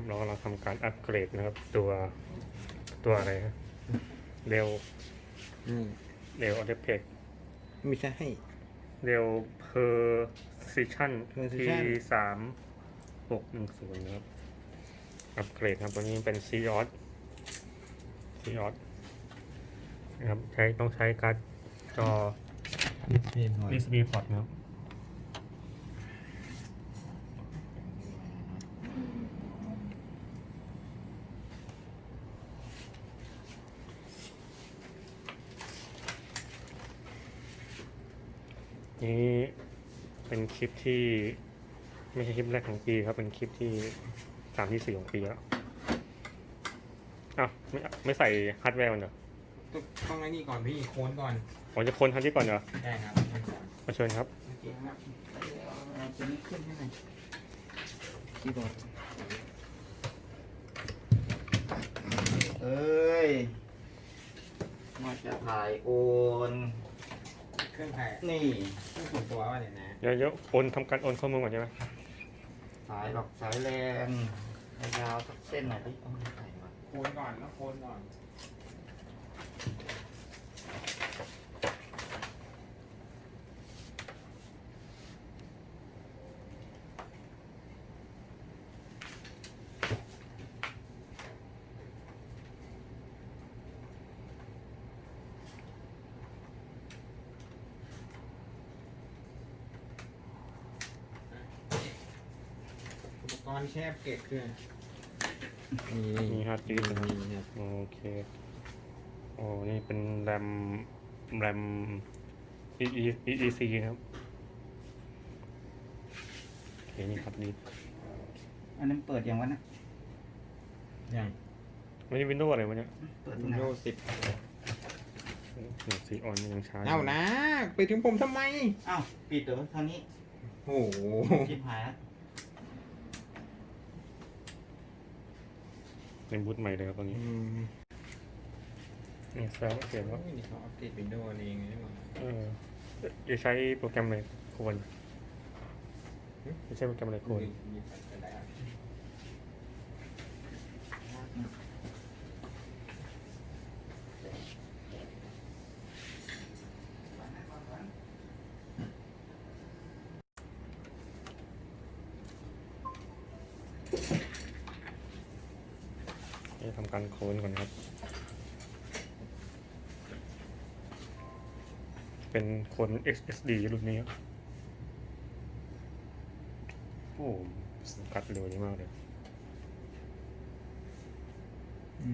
นะครับ เรากำลังทำการอัปเกรดนะครับ ตัวตัวอะไรฮะเร็วอืมเร็วออเดเพกไม่ใช่ เร็วเพอร์ซิชัน Precision ที่สามหกหนึ่งศูนย์นะครับ อัปเกรดครับตัวนี้เป็นซีออสซีออสนะครับใช้ต้องใช้การ์ดจอเห็นหอย USB port นะครับ นี่เป็นคลิปที่ไม่ใช่คลิปแรกของปีครับ เป็นคลิปที่สามที่สี่ของปีแล้วอ้าวไม่ไม่ใส่ฮาร์ดแวร์มันเหรอต้องต้องไอ้นี่ก่อนพี่โค้นก่อนผมจะค้นทันที่ก่อนเหรอได้ครับได้ก่อนมาเชิญครับโอเคครับเอาตัวนี้ขึ้นให้หน่อยคีย์บอร์ดเอ้ยมาจะถ่ายโอนเค รื่องใครอะนี่เครื่องส่วนตัววะเนี่ยนะเดี๋ยวเดี๋ยวโอนทำการโอนข้อมูลก่อนใช่ไหมสายหลอกสายแลนยาวๆสักเส้นหน่อยดิเอาใส่มาโค้นก่อนแล้วโค้นก่อน อุปกรณ์แช่เกล็ดเครื่องมีฮาร์ดดิสก์นะครับ นี่ครับโอเค โอ้ นี่เป็นแรม แรม EEC นะครับโอเคนี่ครับนี่อันนั้นเปิดยังวะนะยังไม่ใช่วินโดว์อะไรวะเนี่ยเปิดวิที่นไหนโดว์สิบหนึ่งสีออนยังช้ายู่เอานะ ไปถึงผมทำไม อ้าวปิดเดี๋ยวทางนี้โอ้โห ชิบหายแล้ว เป็นบูทใหม่เลยครับตอนนี้อืมนี่แสดงว่าเขียนว่านี่เขาอัปเดตวินโดว์เองนี่หว่าเออจะใช้โปรแกรมอะไรควรจะใช้โปรแกรมอะไรควร มีไปได้อะ จะทำการโคลนก่อนครับ เป็ นโคน XSD รุ่นนี้ครับโอ้สกัดเร็วนี้มากเลยอื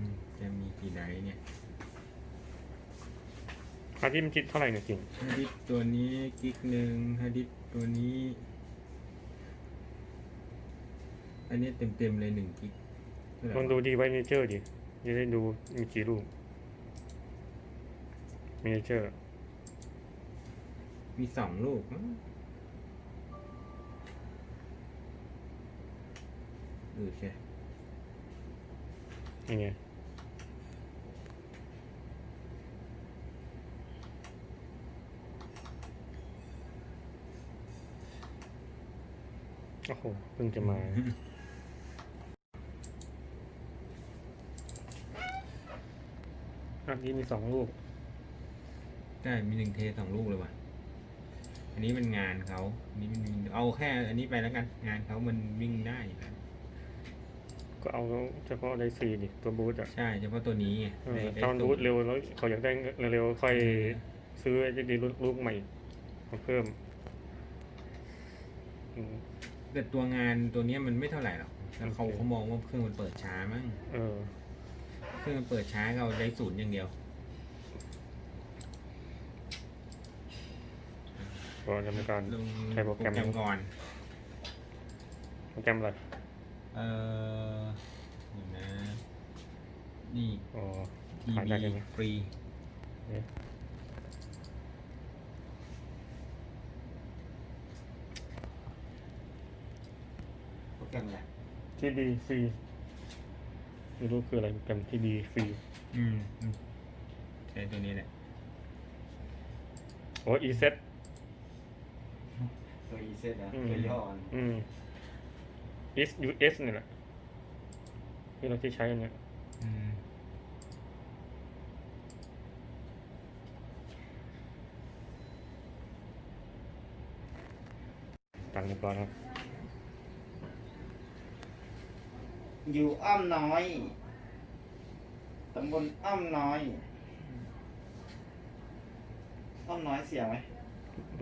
มจะมีกี่ไดร์เนี่ยฮาร์ดดิสก์มันจิตเท่าไหร่เนี่ยจริงฮาร์ดดิสก์ตัวนี้กิกหนึ่งฮาร์ดดิสก์ตัวนี้ อันนี้เต็มเต็มๆเลยหนึ่งกิกเท่าไหร่ลองดูดีไว้เนเจอร์ดิจะได้ดูมีกี่รูปเนเจอร์ มีสองลูกมั้งเออใช่ยังไงโอ้โหเพิ่งจะมา อันนี้มีสองลูกใช่มีหนึ่งเทสองลูกเลยว่ะอั นนี้มันงานเขาอันนี้มันเอาแค่ อันนี้ไปแล้วกัน งานเขามันวิ่งได้อยู่แล้วก็เอาเฉพาะไดซีดิตัวบูทอะใช่เฉพาะตัวนี้ไงเออได้ได้ถ้ามันสูบูตทเร็วแล้วเขาอยากได้เร็วๆค่อยซื้อไอ้ดีลูกใหม่มาเพิ่มอืมแต่ตัวงานตัวเนี้ยมันไม่เท่าไหร่หรอกแล้วเขาเขามองว่าเครื่องมันเปิดช้ามั้งเออ เครื่องมันเปิดช้าเขาได้ศูนย์อย่างเดียว ก็จะมีการลงใช้โปรแกรมก่อน โปรแกรมอะไร เออเดี๋ยวนะ นี่ อ๋อทีขายได้วีใช่ไหมฟรี เนี่ยโปรแกรมอะไรทีดีฟรีไม่รู้คืออะไรโปรแกรมทีดีฟรีอืมอืมใช้ตัวนี้แหละ โอ้อีเซต ตัว e เซตอะอืม ตัวย่อนะอืม is us นี่แหละที่เราที่ใช้อันเนี้ยอืมตังค์เรียบร้อยครับ อยู่อ้อมน้อยตำบลอ้อมน้อย อ้อมน้อยเสียไหม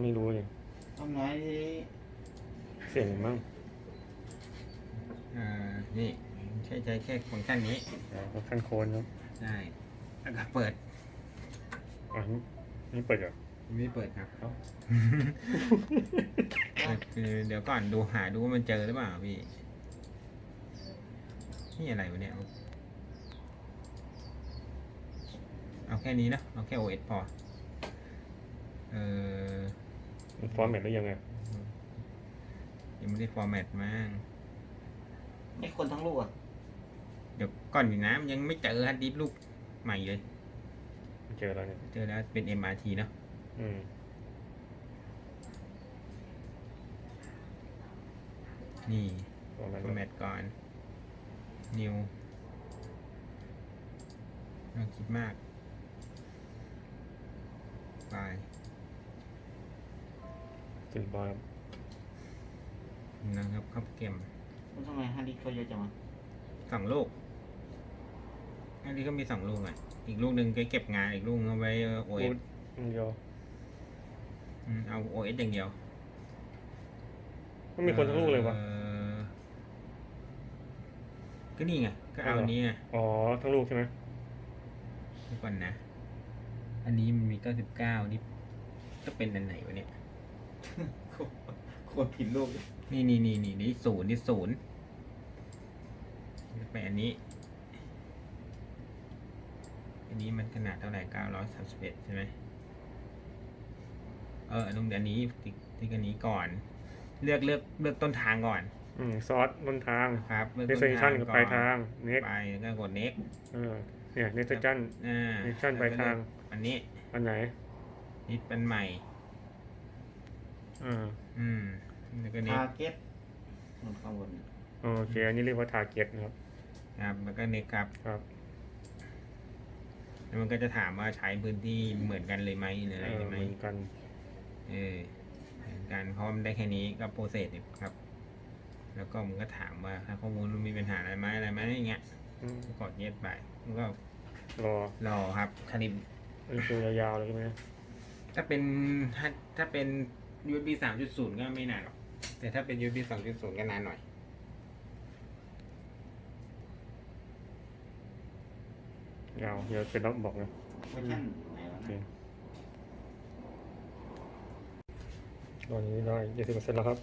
ไม่รู้เลย อ้อมน้อยที่เสียงมั้งอ่านี่ใช้ใช้แค่ฟังก์ชันนี้อ๋อขั้นโคนครับได้แล้วก็เปิดอ๋อนี่นี่เปิดเหรอไม่เปิดครับเอ้าคือเดี๋ยวก่อนดูหาดูว่ามันเจอหรือเปล่าพี่นี่อะไรวะเนี่ยเอาแค่นี้นะเอาแค่ OS พอเออ มันฟอร์แมตหรือยังไงยังไม่ได้ฟอร์แมตมั้งไม่คนทั้งลูกอะ เดี๋ยวก่อนดีนะมันยังไม่เจอฮาร์ดดิสก์ลูกใหม่เลย เจอแล้วเนี่ยเจอแล้วเป็น MRT เนอะอืมนี่ฟอร์แมตฟอร์แมตก่อน New ไม่ต้องคิดมาก ไป สิบบอยครับนะครับเข้าเกมมันทำไมฮาร์ดดิสก์เขาเยอะจังวะสองลูกอันนี้ก็มีสองลูกอะ อีกลูกหนึ่งก็เก็บงานอีกลูกนึงเอาไว้โอ้ OS ยเดียวอืมเอา OS อย่างเดียวมันมีคนทั้งลูกเลยวะอ่อก็นี่ไงก็เอาเอาเหรออันนี้ไงอ๋อทั้งลูกใช่ไหมเดี๋ยวก่อนนะ อันนี้มันมีเก้าสิบเก้านี่จะเป็นอันไหนวะเนี่ย โคตรผิดลูกเลยนี่นี่นี่นี่นี่ศูนย์นี่ศูนย์ไปอันนี้ อันนี้มันขนาดเท่าไหร่เก้าร้อยสามสิบเอ็ดใช่ไหมเออลงอันนี้ติ๊กติ๊กอันนี้ก่อน เลือกเลือกเลือกต้นทางก่อนอืมซอสบนทาง ครับเลือกเดต้สนเซทาชันงกับก่อนปลายทางเน็กไปแล้วก็กด next เออเนี่ยเดสเซชันอ่า Mission ปลายทาง อันนี้อันไหนนี่เป็นใหม่ อ่าอืมแล้วก็นี้ทาร์เก็ตมันข้างบนโอเค อันนี้เรียกว่าทาร์เก็ตนะครับ ครับ แล้วก็ next ครับ ครับ แล้วมันก็จะถามว่าใช้พื้นที่เหมือนกันเลยไหมหรืออะไรเออใช่ไหเหมมือนกัน เออเหมือนกันเพราะมันได้แค่นี้ก็โปรเซสครับ แล้วก็มันก็ถามว่าถ้าข้อมูลมันมีปัญหาอะไรไหมอะไรไหมอย่างเงี้ยอืมก็กดเย็ดไปมันก็รอรอครับคณิตอันนี้คือยาวๆเลยใช่ไหมถ้าเป็นถ้าถ้าเป็น USB 3.0 ก็ไม่นานหรอก แต่ถ้าเป็น USB 2.0 ก็นานหน่อย ยาวเดี๋ยวเสร็จแล้วบอกนะเวอร์ชันไหนวะโอเคนะตอนนี้ได้ยี่สิบเปอร์เซ็นต์แล้วครับ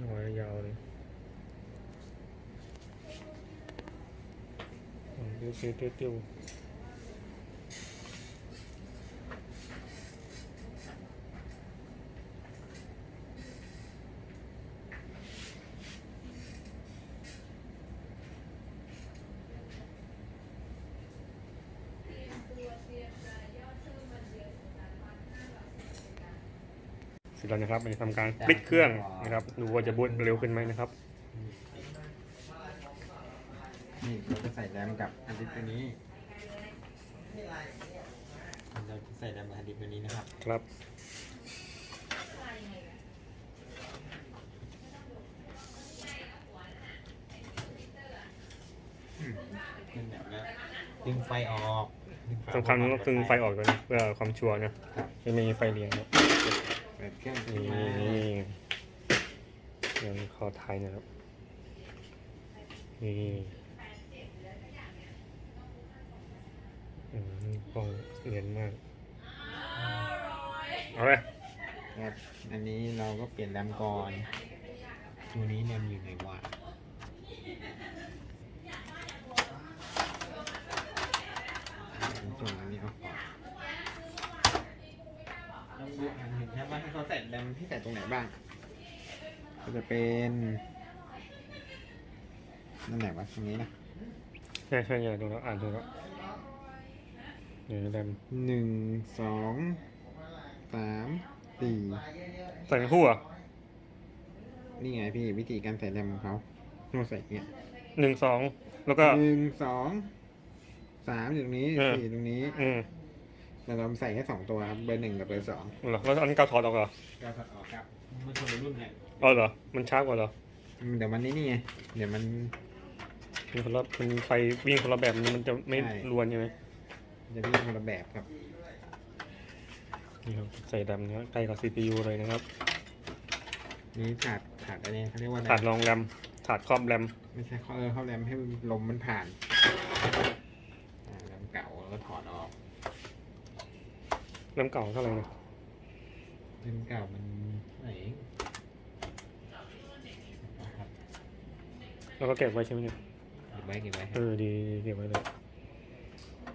ยาวยาวเลยอื มติ้วติ้วติ้วติ้วเสร็จแล้วนะครับมันจะทำการปลิดเครื่องนะครับ ดูว่าจะบูตเร็วขึ้นไหมนะครับ นี่เราจะใส่แรมกับอั นดิสตัวนี้เราจะใส่แรมกับอันดิสตัวนี้นะครับครับขึ้นแบบแล้วดึงไฟออกดึงไฟออกสำคัญก็คือไฟออกเลยนะเพื่อความชัวร์นะไม่มีไฟเลี้ยงครับเปิดเครื่องนี่ขึ้นมาเดี๋ยวขอถ่ายหนะครับนี่อืม กล้องเรียนมาก เอาเลยครับ อันนี้เราก็เปลี่ยนแรมก่อน ตัวนี้แรมอยู่ไหนวะส่วนอันนี้ออกก่อนต้องดูอันหนึ่งครับว่าให้เขาใส่แรมที่ใส่ตรงไหนบ้าง ก็จะเป็นนั่นไหนวะตรงนี้นะ ใช่ใช่ใช่ดูแล้วอ่านดูแล้ว นี่แรมหนึ่งสองสามสี่สี่ใส่ทั้งคู่เหรอะนี่ไงพี่วิธีการใส่แรมของเขาต้องใส่เงี้ยหนึ่งสองแล้วก็ หนึ่งสองสามอยู่ตรงนี้เออ สี่ตรงนี้อืมแล้วเราใส่แค่สองตัวครับเบอร์หนึ่งกับเบอร์สองเหรอแล้วอันนี้เกาถอดออกเหรอก็ถอดออกครับมันคนละรุ่นไงอ๋อเหรอมันช้ากว่าเหรอเดี๋ยวมันนี่นี่ไงเดี๋ยวมัน มันคนละมันไฟวิ่งคนละแบบมันจะไม่ใช่ รวนใช่ไหม จะวิ่งคนละแบบครับนี่ครับใส่ดำนะครับใกล้กับ CPU เลยนะครับนี่ถาดถาดอะไรเขาเรียกว่าอะไรถาดรองแรมถาดครอบแรมไม่ใช่เขาเออเขาแรมให้ลมมันผ่านอ่าแรมเก่าแล้วก็ถอดออกแรมเก่าเท่าไหร่นะแรมเก่ามันไหนนะครับแล้วก็เก็บไว้ใช่ไหมเนี่ยเก็บไว้เก็บไว้คเอรับอดีดีเก็บไว้เลย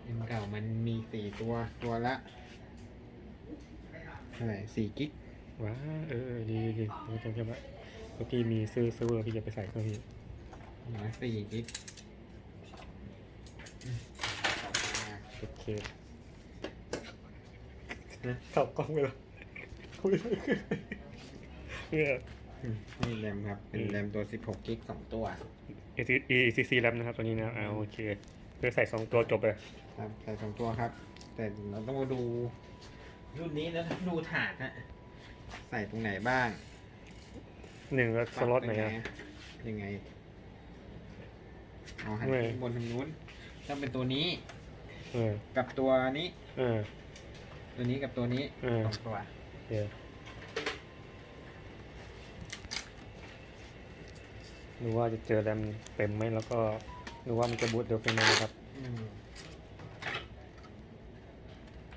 แรมเก่ามันมีสี่ตัวตัวละเท่าไหร่สี่กิกว้าเออเออดีดีดีไม่ต้องเก็บไว้เมื่อกี้มีซื้อซื้อเวอร์พี่จะไปใส่เครื่องพี่นะสี่กิกอืมโอเคเข้ากล้องไปแล้วคุยเนี่ยอืมนี่แรมครับ เป็นแรมตัวสิบหกกิกสองตัว ECC แรมนะครับตัวนี้นะอ่าโอเคเพื่อใส่สองตัวจบเลย ครับใส่สองตัวครับ แต่เราต้องมาดูรุ่นนี้แล้วดูถาดนะใส่ตรงไหนบ้างหนึ่งแล้วสล็อตไหนยัอะงงยังไงเอาหันไม่ขึ้นบนทางนู้นต้องเป็นตัวนี้เออกับตัวนี้ เออ ตัวนี้กับตัวนี้เออ สองตัวโอเคดูว่าจะเจอแรมเต็มไหมแล้วก็ดูว่ามันจะบูตเร็วขึ้นไหมนะครับ อืม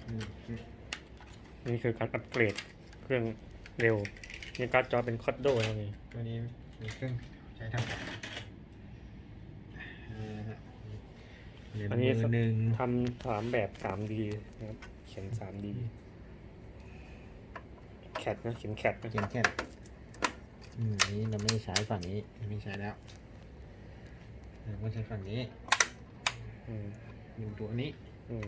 อืมอืม นี่คือการอัปเกรดเครื่องเร็วนี่การ์ดจอเป็นคอดโดนะนี่ตัวนี้มีเครื่องใช้ทำงานอ่าฮะเรียนอันนี้เบอร์หนึ่งทำสามแบบ 3D นะครับ เขียน 3D แคทนะเขียนแคทนะเขียนแค่อืมอันนี้เราไม่ได้ใช้ฝั่งนี้ไม่ใช้แล้วเราก็ใช้ฝั่งนี้อืมหนึ่งตัวนี้ อืม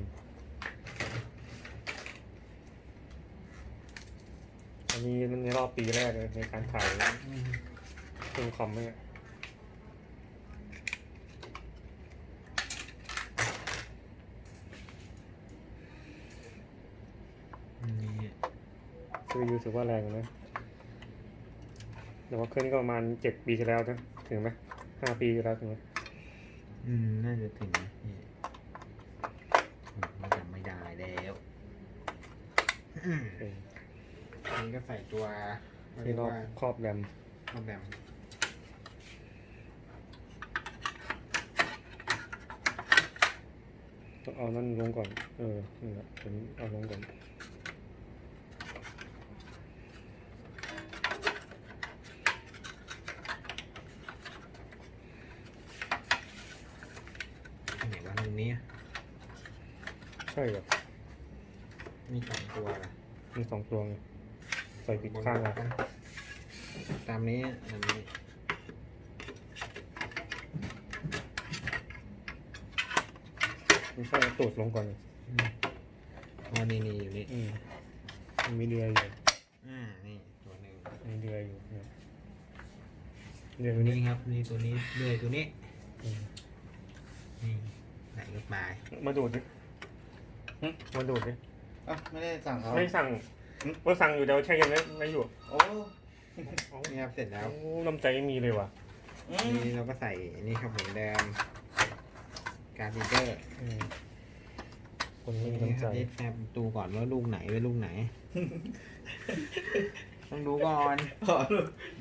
อันนี้มันในรอบปีแรกเลยในการขายเครื่องคอมเนี่ยอันนี้ซื้อยูถือว่าแรงนะแต่ว่าเครื่องนี้ก็ประมาณเจ็ดปีที่แล้วนะถึงไหมห้าปีที่แล้วถึงไหมอืม น่าจะถึงนะนี่อืมมันจำไม่ได้แล้ว อืมเอออันนี้ก็ใส่ตัวเขาเรีที่ยกรอบว่าครอบแรมรอบแรมต้องเอานั่นลงก่อน เออนี่แหละผมเอาลงก่อนอันไหนว่าตรงนี้ใช่เหรอมีสองตัวนะมีสองตัวไง ใส่ปิดข้างบอะนตามนี้อันนี้ไม่ใช่เอาตูดลงก่อนอืมอ๋อนี่นี่อยู่นี่อืมมันมีเรืออยู่อ่านี่ตัวหนึ่งมีเรืออยู่เนี่ยเรืออตัวยู่นี้นี่ครับนี่ตัวนี้เลื่อยตัวนี้อืมนี่ไหนก็ปลายมาดูดดิหึมาดูดดิอะไม่ได้สั่งเขาไม่สั่ง ว่าสั่งอยู่เดี๋ยวแช่เย็นไว้ไม่อยู่โอ้นี่ครับเสร็จแล้วโอ้น้ำใจไม่มีเลยว่ะอืมนี่เราก็ใส่อันนี่ครับเหมือนเดิมการ์ดรีเดอร์อืมคนไม่มีนี่น้ำคใจรับนี่แอบดูก่อนว่าลูกไหนเป็นลูกไหน ต้องดูก่อน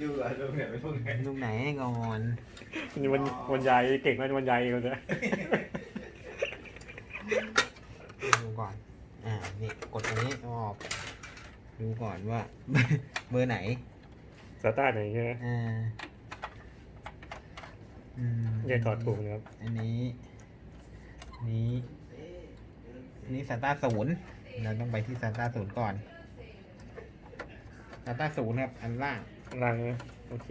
ดูอะดูเนี่ยเป็นพวกไหนลูกไหนก่อน นี่วันวันยายเก่งมากวันยายเขาจะดูก่อน อ่า นี่กดตรงนี้ออก ดูก่อนว่า เบอร์ไหนสตาร์ทไหนใช่ไหมอ่าอืมแยกถอดถูกนะครับ อันนี้อันนี้อันนี้ซาต้าศูนย์เราต้องไปที่ซาต้าศูนย์ก่อนซาต้าศูนย์ครับ อันล่างล่างนะโอเค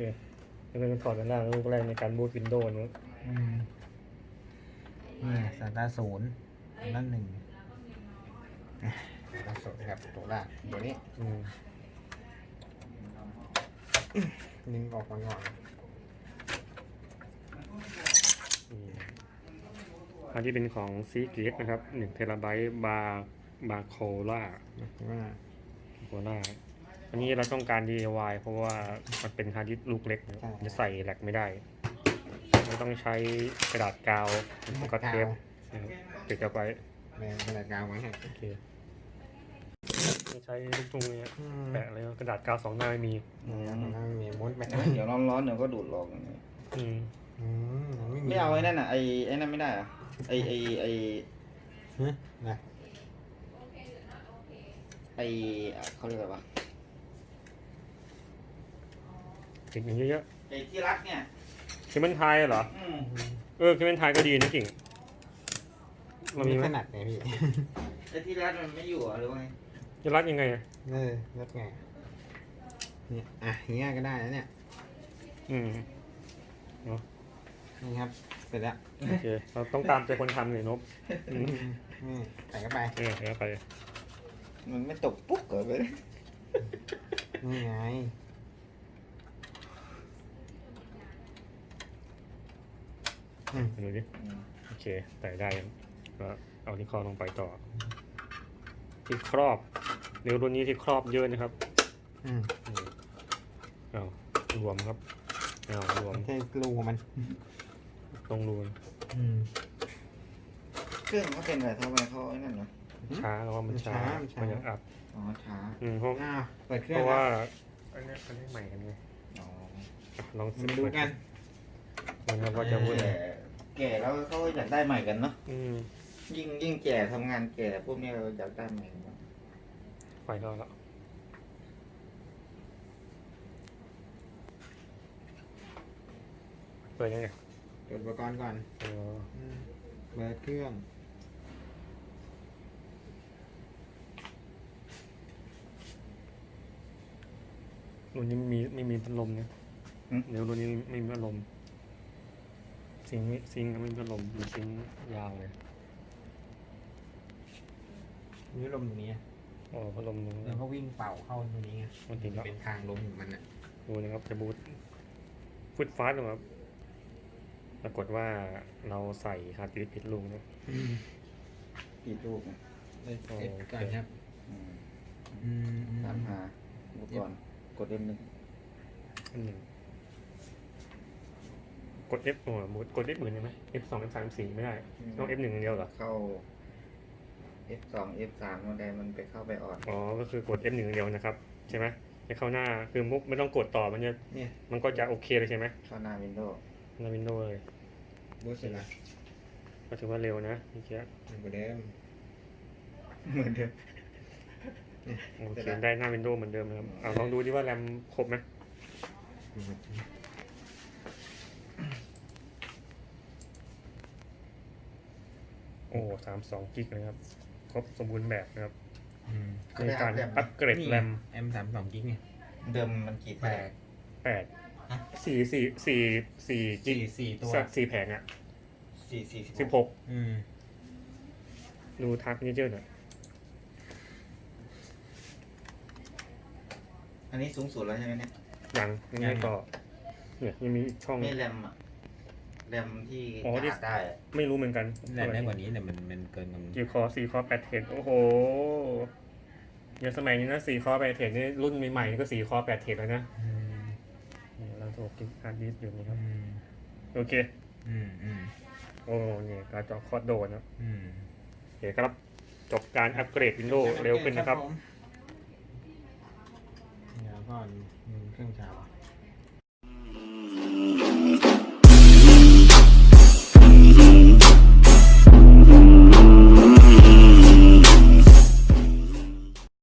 แล้วก็ถอดด้านล่างลูกแรกในการบูตวินโดว์นะอืมนี่ซาต้าศูนย์อันล่างหนึ่ง ซาต้าศูนย์ครับตัวล่างตัวนี้อืมดึงออกมาก่อนนี่อันที่เป็นของซีเกตนะครับ1เทราไบต์บาบาโคล่าว่าโคล่าอันนี้เราต้องการ DIY เพราะว่ามันเป็นฮาร์ดดิสก์ลูกเล็กนะครับจะใส่แหลกไม่ได้เราต้องใช้กระดาษกาวแล้วก็เทปนะครับติดเอาไปแม่กระดาษกาวไว้ให้โอเคไม่ ใช้ลูกตุ้งเนี่ยอืม แปะเลยกระดาษกาวสองหน้าไม่มีเนี่ยมันไม่มีม้วนไปเดี๋ยวร้อนๆเดี๋ยวก็ดูดลงอืมอืมไม่มีไม่เอาไอ้นั่นอะไอ้ไอ้นั่นไม่ได้เหรอะไอ้ไอ้ไอ้ฮะนะไอ้เขาเรียกอะไรวะติดอย่างเยอะไอ้ที่รักเนี่ยๆเคมันไทยเหรออืมเออเคมันไทยก็ดีนะกิ่งเรามีไหมถนัดไงพี่ ไอ้ที่รักมันไม่อยู่เหรอหรือว่าไง จะรัดยังไงอะเออรัดไงเนี่ยอะอย่างเงี้ยก็ได้แล้วเนี่ยอืมนี่ครับเสร็จแล้วโอเคเราต้องตามใจคนทำเลยนบอืมนี่ใส่เข้าไปเออเดี๋ยวไปมันไม่ตกปุ๊กเหรอไปเลยนี่ไงดูดิโอเคใส่ได้ก็เอาที่ครอบลงไปต่อ ที่ครอบ เดี๋ยวรุ่นนี้ที่ครอบเยอะนะครับอืมอืมเอารวมครับเอารวมไม่ใช่รูมัน ตรงรูนอืม เครื่องเขาเป็นอะไรทำไมเขาไอ้นั่นเนาะช้าแล้วว่ามันช้า มันช้ามัมันยังอัพอ๋อช้าอืมเพราะอ้าวเปิดเครื่เพองราะว่าแล้วอันนี้อันนี้ใหม่กันไงอ๋ออะลองมาดูกัน นะครับว่าจะพูดแก่แก่แล้วเขาอยากได้ใหม่กันเนาะอืมยิ่งยิ่งแก่ทำงานแก่พวกนี้เราอยากได้ใหม่กันเนอะ ไฟเข้าแล้วเปิดยังไงเปิดอุปกรณ์ก่อนเอออืมเปิดเครื่อง รุ่นนี้ไม่มีไม่มีพัดลมเนี่ยเดี๋ยวรุ่นนี้ไม่มีพัดลมซิงค์ไม่ซิงค์ก็ไม่มีพัดลมมีซิงค์ยาวเลยนี่ลมตรงนี้อะ อ๋อพัดลมนึงแล้วก็วิ่งเป่าเข้าตรงนี้ไงมันติดแล้วเป็นทางลมของมันอะดูนะครับจะบูทฟุตฟาสต์นะครับ ปรากฏว่าเราใส่ฮาร์ดดิสก์ผิดลูกนะกี่ลูกนะเลยโอเก็บเคก่อนครับอืมอืมอืมตามหาอุปกรณ์กดเล่มหนึ่งอันหนึ่งกด F โอ้โหกด F หมื่นได้ไหม F สอง F สาม F สี่ไม่ได้ ต้อง F หนึ่งอย่างเดียวเหรอ เข้า F2 F3 มันใดมันไปเข้าไปออดอ๋อ ก็คือกด F หนึ่งอย่างเดียวนะครับ ใช่ไหมจะเข้าหน้าคือมุกไม่ต้องกดต่อมันจะเนี่ยมันก็จะโอเคเลยใช่ไหมเข้าหน้า Windows ในวินโดว์เลยบูสเสร็จแล้วก็ถือว่าเร็วนะเมื่อกี้เหมือนเดิมเหมือนเดิมโอเคได้หน้าวินโดว์เหมือนเดิมนะครับเอาลองดูดิว่าแรมครบไหมโอ้สามสองกิกนะครับ ครบสมบูรณ์แบบนะครับอืมในการอัปเกรดแรมแอมสามสองกิกไงเดิมมันกี่แปแปด ด แปดฮะ สี่สี่สี่สี่กิสี่กสี่ตัวสักสี่แผงอะสี่สี่สิบหกอืมดูทักนี่เจอร์หน่อยอันนี้สูงสุดแล้วใช่ไหมเนี่ยยังยังไงต่อเนี่ยยังมีช่อง ไม่แรมอะ แรมที่อ๋อที่ชาร์จได้อะไม่รู้เหมือนกันแรงได้กว่านี้แต่มันมันเกินกำหนดกี่คอสี่คอแปดเทรดโอ้โหอย่างสมัยนี้นะสี่คอแปดเทรดนี่รุ่นใหม่ๆนี่ก็สี่คอแปดเทรดแล้วนะอืมนี่เราโทรกินฮาร์ดดิสก์อยู่นี่ครับ อืมโอเค อืมอืมโอ้เนี่ยการจอคอร์ดโดนนะอืมโอเคครับ จบการอัปเกรด Windows เร็วขึ้นนะครับผมเดี๋ยวก่อนอืมเครื่องชาร์จ